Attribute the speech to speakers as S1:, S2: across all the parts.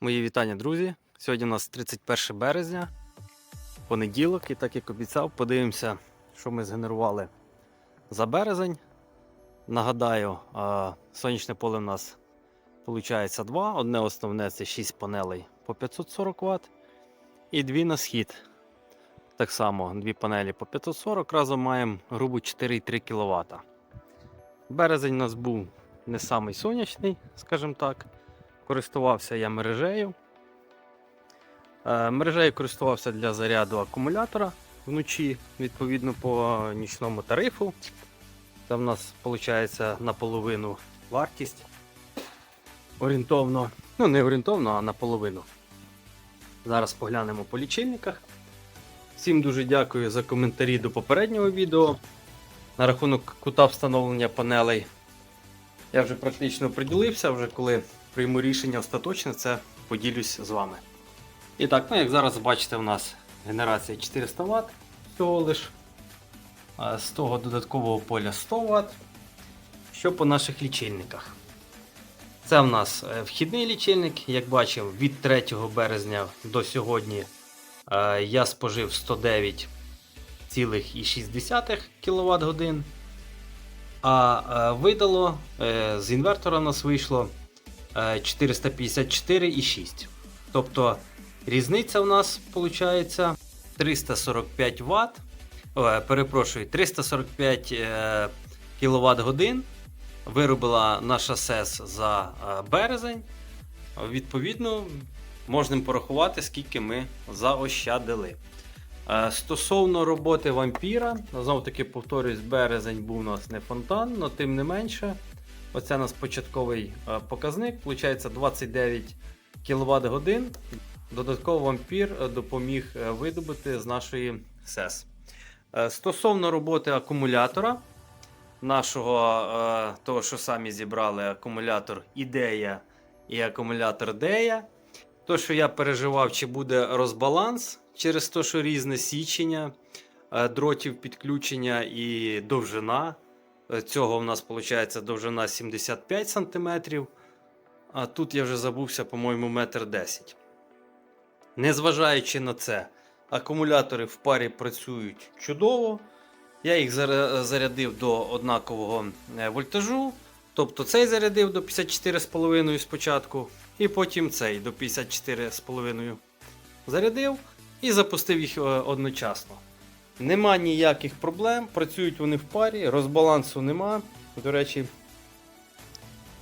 S1: Мої вітання, друзі. Сьогодні у нас 31 березня, понеділок, і так як обіцяв, подивимося, що ми згенерували за березень. Нагадаю, сонячне поле у нас виходить два. Одне основне це 6 панелей по 540 Вт. І дві на схід. Так само, дві панелі по 540, разом маємо грубо 4,3 кВт. Березень у нас був не самий сонячний, скажімо так. Користувався я мережею. Е, Мережею користувався для заряду акумулятора вночі, відповідно по нічному тарифу. Там в нас виходить наполовину вартість. Орієнтовно, ну не орієнтовно, а наполовину. Зараз поглянемо по лічильниках. Всім дуже дякую за коментарі до попереднього відео. На рахунок кута встановлення панелей. Я вже практично приділився, вже коли прийму рішення остаточне, це поділюсь з вами. І так, ну як зараз бачите, у нас генерація 400 Вт всього лиш. З того додаткового поля 100 Вт. Що по наших лічильниках? Це в нас е, вхідний лічильник. Як бачив, від 3 березня до сьогодні е, я спожив 109,6 кВт годин. А е, видало з інвертора у нас вийшло 454,6. Тобто різниця у нас виходить 345 Вт. О, перепрошую, 345 е, кВт годин виробила наша СЕС за е, березень. Відповідно, можемо порахувати, скільки ми заощадили. Е, Стосовно роботи вампіра, знову таки повторюсь, березень був у нас не фонтан, але тим не менше, оце у нас початковий е, показник, виходить 29 кВт годин. Додатково вампір е, допоміг е, видобути з нашої СЕС. Стосовно роботи акумулятора, нашого того, що самі зібрали акумулятор ідея і акумулятор Дея. То, що я переживав, чи буде розбаланс через те, що різне січення дротів підключення і довжина. Е, Цього в нас виходить довжина 75 см. А тут я вже забувся, по-моєму, метр 10 Незважаючи на це, акумулятори в парі працюють чудово. Я їх зарядив до однакового е, вольтажу. Тобто цей зарядив до 54,5 спочатку, і потім цей до 54,5 зарядив і запустив їх е, одночасно. Нема ніяких проблем, працюють вони в парі, розбалансу нема. До речі,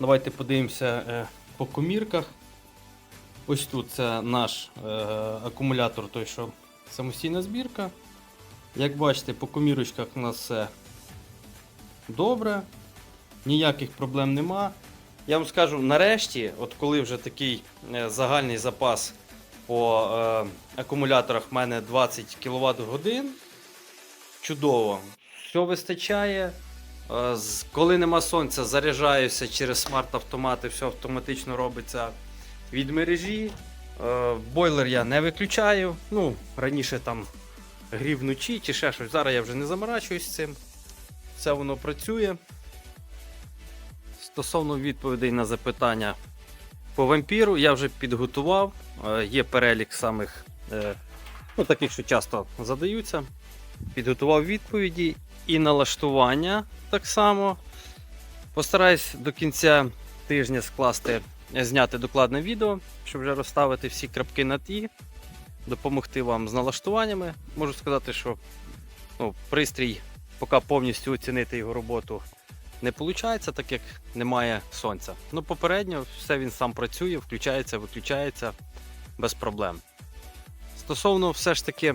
S1: давайте подивимося е, по комірках. Ось тут це наш е, акумулятор, той, що самостійна збірка. Як бачите, по комірочках у нас все добре, ніяких проблем нема. Я вам скажу, нарешті, от коли вже такий е, загальний запас по е, акумуляторах в мене 20 кВт годин, чудово, все вистачає. Е, коли нема сонця, заряджаюся через смарт-автомати, все автоматично робиться від мережі. Е, бойлер я не виключаю. Ну, раніше там грів вночі чи ще щось. Зараз я вже не заморачуюсь цим. Все воно працює. Стосовно відповідей на запитання по вампіру, я вже підготував. Е, Є перелік самих ну, таких, що часто задаються. Підготував відповіді і налаштування так само. Постараюсь до кінця тижня скласти, е, зняти докладне відео, щоб вже розставити всі крапки на ті, допомогти вам з налаштуваннями. Можу сказати, що ну, пристрій, поки повністю оцінити його роботу, не виходить, так як немає сонця. Ну, попередньо все він сам працює, включається, виключається без проблем. Стосовно все ж таки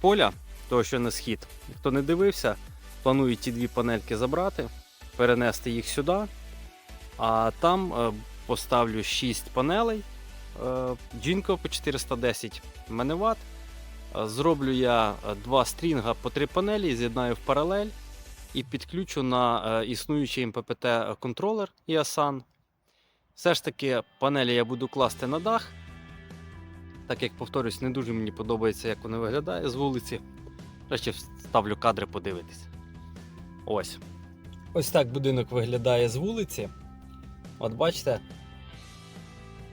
S1: поля, того, що на схід, хто не дивився, планую ті дві панельки забрати, перенести їх сюди, а там е, поставлю 6 панелей. Джінко по 410 МВт. Е, Зроблю я е, два стрінга по три панелі, з'єднаю в паралель і підключу на е, існуючий МППТ контролер IASAN. Все ж таки, панелі я буду класти на дах. Так як повторюсь, не дуже мені подобається, як воно виглядає з вулиці. Краще ставлю кадри подивитись. Ось. Ось так будинок виглядає з вулиці. От бачите,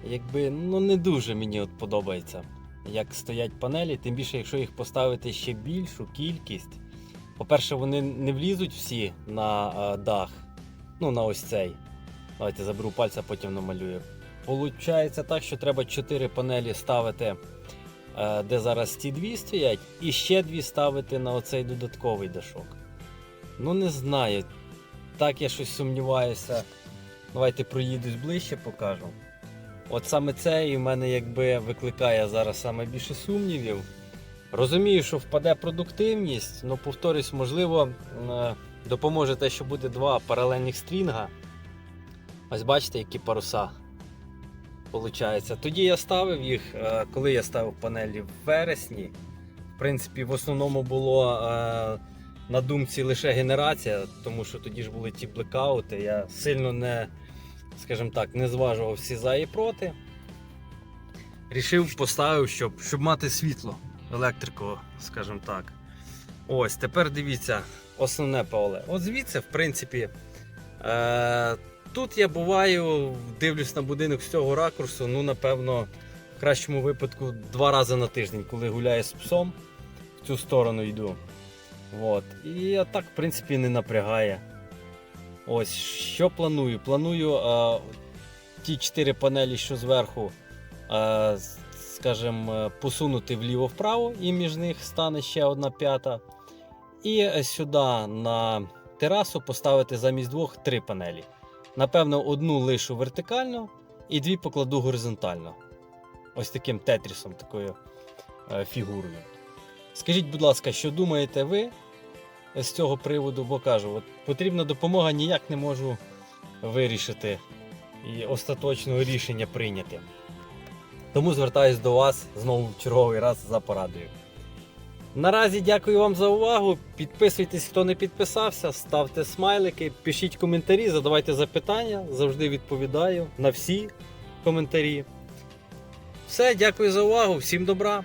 S1: якби ну не дуже мені от подобається, як стоять панелі, тим більше, якщо їх поставити ще більшу кількість. По-перше, вони не влізуть всі на е, дах. Ну, на ось цей. Давайте заберу пальця, потім намалюю. Получається так, що треба 4 панелі ставити, де зараз ті дві стоять, і ще дві ставити на оцей додатковий дашок. Ну, не знаю. Так я щось сумніваюся. Давайте проїдусь ближче, покажу. От саме це і в мене якби викликає зараз саме більше сумнівів. Розумію, що впаде продуктивність, але повторюсь, можливо, е, допоможе те, що буде два паралельних стрінга. Ось бачите, які паруса. Получається. Тоді я ставив їх, е, коли я ставив панелі в вересні. В принципі, в основному було е, на думці лише генерація, тому що тоді ж були ті блекаути. Я сильно не, скажімо так, не зважував всі за і проти. Рішив, поставив, щоб, щоб мати світло, електрику, скажімо так. Ось, тепер дивіться, основне поле. От звідси, в принципі, е, тут я буваю, дивлюсь на будинок з цього ракурсу, ну, напевно, в кращому випадку два рази на тиждень, коли гуляю з псом, в цю сторону йду. От. І а так, в принципі, не напрягає. Ось, що планую? Планую е, ті чотири панелі, що зверху, е, скажімо, посунути вліво-вправо, і між них стане ще одна п'ята. І е, сюди на терасу поставити замість двох три панелі. Напевно, одну лишу вертикально і дві покладу горизонтально. Ось таким тетрісом, такою е, фігурою. Скажіть, будь ласка, що думаєте ви з цього приводу? Бо кажу, от потрібна допомога ніяк не можу вирішити і остаточного рішення прийняти. Тому звертаюсь до вас знову в черговий раз за порадою. Наразі дякую вам за увагу. Підписуйтесь, хто не підписався, ставте смайлики, пишіть коментарі, задавайте запитання. Завжди відповідаю на всі коментарі. Все, дякую за увагу, всім добра!